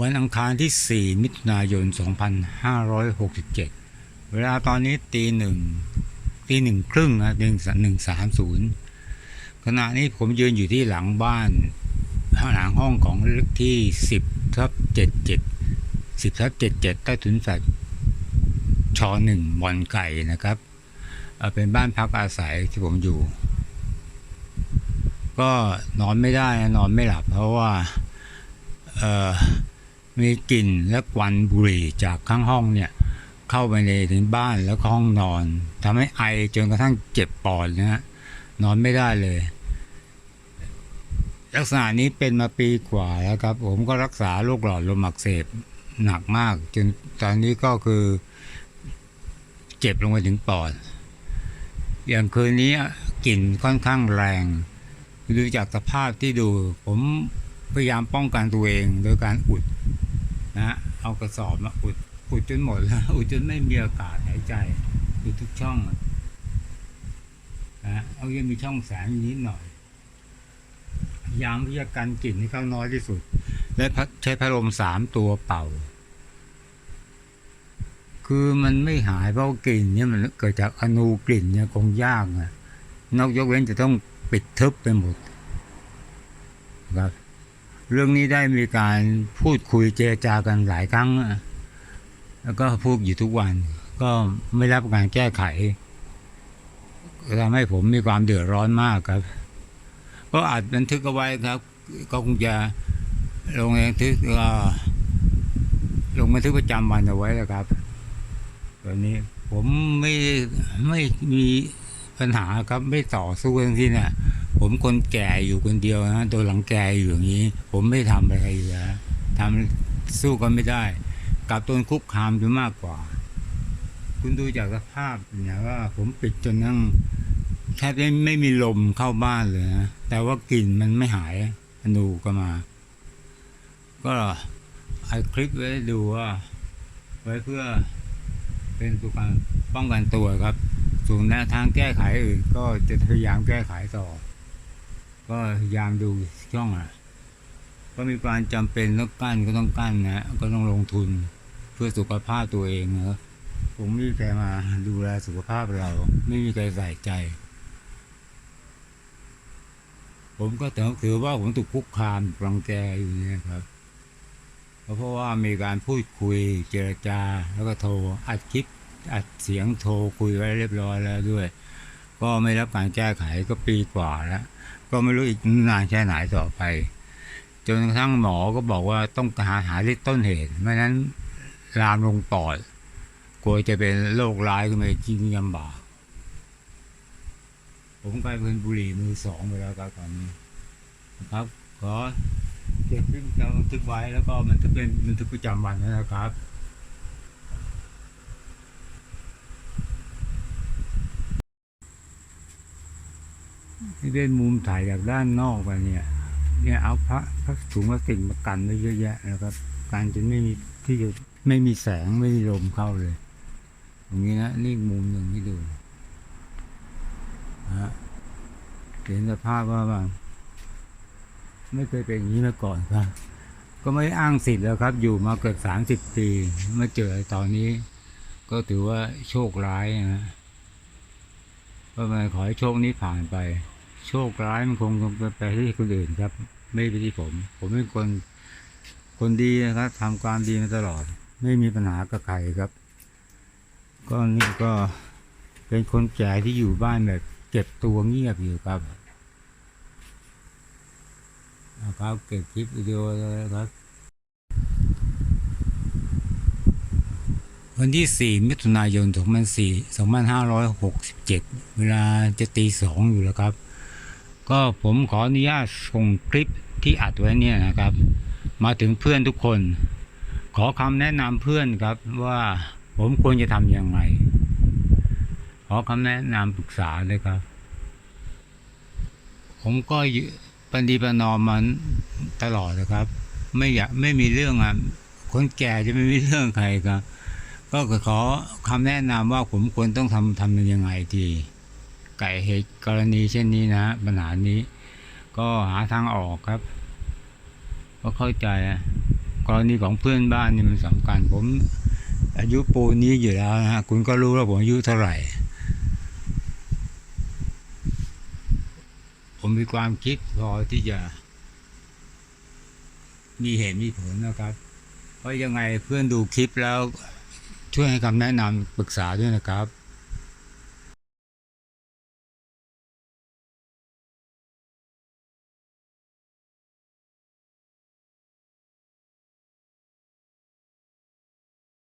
วันอังคารที่ 4 มิถุนายน 2567 เวลาตอนนี้ตีหนึ่งตีหนึ่งครึ่งนะหนึ่งหนึ่งสามศูนย์ขณะนี้ผมยืนอยู่ที่หลังบ้านหลังห้องของเลขที่ 10ทับ77 10ทับ77ใต้ถุนแฟลตชอหนึ่งบอนไก่นะครับเเป็นบ้านพักอาศัยที่ผมอยู่ ก็นอนไม่ได้นะนอนไม่หลับ เพราะว่า เอ่อ มีกลิ่นและควันบุหรี่จากข้างห้องเนี่ยเข้าไปในถึงบ้านแล้วก็ห้องนอนทำให้ไอจนกระทั่งเจ็บปอดนะฮะนอนไม่ได้เลย ลักษณะนี้เป็นมาปีกว่าแล้วครับ ผมก็รักษาโรคหลอดลมอักเสบหนักมาก จนตอนนี้ก็คือ เจ็บลงไปถึงปอด อย่างคืนนี้กลิ่นค่อนข้างแรงดูจากสภาพที่ดู ผมพยายามป้องกันตัวเองโดยการอุด นะเอากระสอบมาอุดอุดจนหมดแล้ว อุดจนไม่มีอากาศหายใจอุดทุกช่องนะฮะเอายังมีช่องแสงนิดหน่อยพยายามที่จะกันกลิ่นให้เข้าน้อยที่สุด และใช้พัดลมสามตัวเป่า คือมันไม่หายเพราะกลิ่นเนี่ยมันเกิดจากอนูกลิ่นเนี่ยคงยากนะนอกยกเว้นจะต้องปิดทึบไปหมดครับ เรื่องนี้ได้มีการพูดคุยเจรจากันหลายครั้ง แล้วก็พูดอยู่ทุกวัน ก็ไม่รับการแก้ไขทำให้ผมมีความเดือดร้อนมากครับ ก็อาจบันทึกเอาไว้ครับ ก็คงจะลงบันทึกลงบันทึกประจำวันเอาไว้แล้วครับตอนนี้ผมไม่ไม่มีปัญหาครับไม่ต่อสู้ทั้งที่เนี่ย ผมคนแก่อยู่คนเดียวนะตัวหลังแก่อยู่อย่างนี้ ผมไม่ทำอะไรอยู่แล้วทำสู้กันไม่ได้กลับตัวคุกคามจะมากกว่า คุณดูจากสภาพเนี่ยว่า ผมปิดจนนั่งแทบไม่ไม่มีลมเข้าบ้านเลยนะแต่ว่ากลิ่นมันไม่หายอนูก็มา ก็เอคลิปไว้ดูว่า ไว้เพื่อเป็นตัวการป้องกันตัวครับส่วนแนวทางแก้ไขอื่นก็จะพยายามแก้ไขต่อ ก็ยามดูช่องอะ ก็มีความจำเป็นต้องกั้นก็ต้องกั้นนะก็ต้องลงทุนเพื่อสุขภาพตัวเองนะผมไม่มีใครมาดูแลสุขภาพเรา ไม่มีใครใส่ใจ ผมก็ถือว่าผมถูกคุกคามรังแกอยู่เนี่ยครับเพราะว่ามีการพูดคุยเจรจา แล้วก็โทรอัดคลิปอัดเสียงโทรคุยไว้เรียบร้อยแล้วด้วย ก็ไม่รับการแก้ไขก็ปีกว่าแล้ว ก็ไม่รู้อีกนานแค่ไหนต่อไป จนกระทั่งหมอก็บอกว่าต้องหาหาที่ต้นเหตุ ไม่นั้นลามลงปอด กลัวจะเป็นโรคร้ายขึ้นมาจริงลำบากผมกลายเป็นบุหรี่มือสองไปแล้วครับตอนนี้นะครับ ขอเก็บขึ้นเราบันทึกไว้แล้วก็มันจะเป็นบันทึกประจำวันนะครับ เป็นมุมถ่ายจากด้านนอกไปเนี่ย เนี่ยเอาพระพระถุงพลาสติกมากันไว้เยอะแยะนะครับกันจนไม่มีที่จะไม่มีแสงไม่มีลมเข้าเลยตรงนี้นะนี่มุมหนึ่งที่ดูฮะเห็นสภาพว่าแบบไม่เคยเป็นอย่างนี้มาก่อนครับ ก็ไม่อ้างสิทธิ์แล้วครับ อยู่มาเกือบสามสิบปีมาเจอตอนนี้ ก็ถือว่าโชคร้ายนะก็มาขอให้โชคนี้ผ่านไป โชคร้ายมันคงไปที่คนอื่นครับ ไม่ไปที่ผม ผมเป็นคนคนดีนะครับทำความดีมาตลอด ไม่มีปัญหากับใครครับ ก็นี่ก็เป็นคนแก่ที่อยู่บ้านแบบเก็บตัวเงียบอยู่ครับนะครับเก็บคลิปวิดีโอเลยครับ วันที่ 4 มิถุนายน2004 2567 เวลาจะตีสองอยู่แล้วครับ ก็ผมขออนุญาตส่งคลิปที่อัดไว้เนี่ยนะครับ มาถึงเพื่อนทุกคน ขอคำแนะนำเพื่อนครับว่าผมควรจะทำยังไง ขอคำแนะนำปรึกษาเลยครับ ผมก็ปฏิปนอมมันตลอดนะครับ ไม่อยากไม่มีเรื่องอะคนแก่จะไม่มีเรื่องใครครับก็ขอคำแนะนำว่าผมควรต้องทำทำยังไงดี ไก่เหตุกรณีเช่นนี้นะปัญหานี้ ก็หาทางออกครับ ก็เข้าใจอะกรณีของเพื่อนบ้านนี่มันสำคัญ ผมอายุปูนนี้อยู่แล้วนะฮะคุณก็รู้ว่าผมอายุเท่าไหร่ ผมมีความคิดพอที่จะ มีเหตุมีผลนะครับ เพราะยังไงเพื่อนดูคลิปแล้วช่วยให้คำแนะนำปรึกษาด้วยนะครับ